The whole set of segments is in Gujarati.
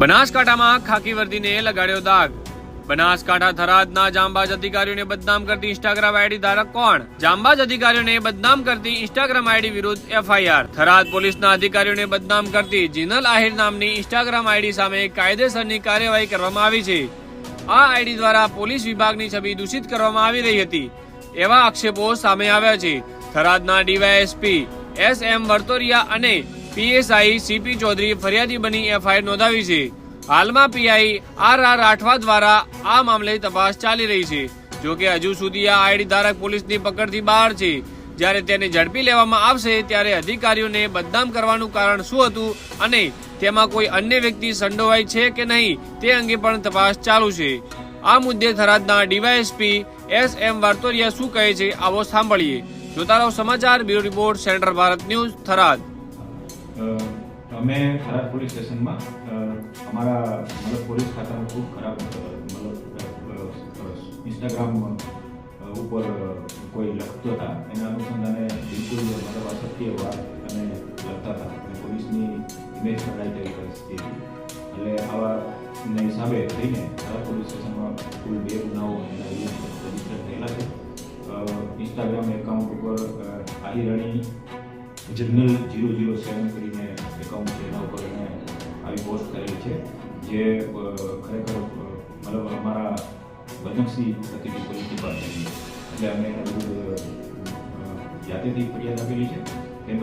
બનાસકાંઠામાં ખાકી વર્દીને લગાડ્યો દાગ. બનાસકાંઠા થરાદના જાંબાજ અધિકારીઓને બદનામ કરતી ઇન્સ્ટાગ્રામ આઈડી ધારક કોણ? જાંબાજ અધિકારીઓને બદનામ કરતી ઇન્સ્ટાગ્રામ આઈડી વિરુદ્ધ એફઆઈઆર. થરાદ પોલીસના અધિકારીઓને બદનામ કરતી જીનલ આહિર નામની ઇન્સ્ટાગ્રામ આઈડી સામે કાયદેસરની કાર્યવાહી કરવામાં આવી છે. આ આઈડી દ્વારા પોલીસ વિભાગની છબી દૂષિત કરવામાં આવી રહી હતી. એવા આક્ષેપો સામે આવ્યા છે. થરાદના ડીવાયએસપી એસ એમ વર્તોરિયા અને પીએસઆઈ સીપી ચૌધરી ફરિયાદી બની એફઆઈઆર નોંધાવી છે. હાલમાં પીઆઈ આર આર રાઠવા દ્વારા આ મામલે તપાસ ચાલી રહી છે. જો કે હજુ સુધી આ આઈડી ધારક પોલીસની પકડથી બહાર છે. જ્યારે તેને ઝડપી લેવામાં આવશે, ત્યારે અધિકારીઓને બદનામ કરવાનું કારણ શું હતું અને તેમાં કોઈ અન્ય વ્યક્તિ સંડોવાય છે કે નહીં, તે અંગે પણ તપાસ ચાલુ છે. આ મુદ્દે થરાદના ડીવાયએસપી એસ એમ વાર્તોરિયા શું કહે છે, આવો સાંભળીએ. જોતા રહો સમાચાર, bureau report, central Bharat news, Tharad. અમે ખરાબ પોલીસ સ્ટેશનમાં અમારા મતલબ પોલીસ ખાતામાં ખૂબ ખરાબ મતલબ ઇન્સ્ટાગ્રામ ઉપર કોઈ લખતો હતા, એના અનુસંધાને બિલકુલ મતલબ અસત્ય વાત અને લખતા હતા પોલીસની ઇમેજ ખરાઈ તેવી પરિસ્થિતિ એટલે આવા ને હિસાબે થઈને ખરાબ પોલીસ સ્ટેશનમાં કુલ બે ગુનાઓ એના રજિસ્ટર થયેલા છે. ઇન્સ્ટાગ્રામ એકાઉન્ટ ઉપર Ahirani general zero zero seven કરીને એકાઉન્ટ છે એના ઉપર એને આવી પોસ્ટ કરેલી છે જે ખરેખર મતલબ અમારા થતી હતી પોલીસ ડિપાર્ટમેન્ટની એટલે અમે એના જાતેથી ફરિયાદ આપેલી છે તેમજ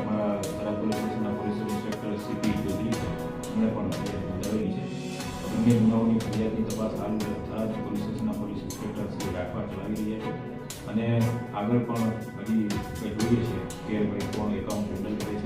અમારા થરાદ પોલીસ સ્ટેશનના પોલીસ ઇન્સ્પેક્ટર સીપી ચૌધરી. એમણે પણ ફરિયાદ નોંધાવેલી છે બંને ગુનાઓની ફરિયાદની તપાસ હાલ થરાદ અને આગળ પણ હજી જોઈએ છે કે ભાઈ કોણ એકાઉન્ટ હેન્ડલ કરે છે.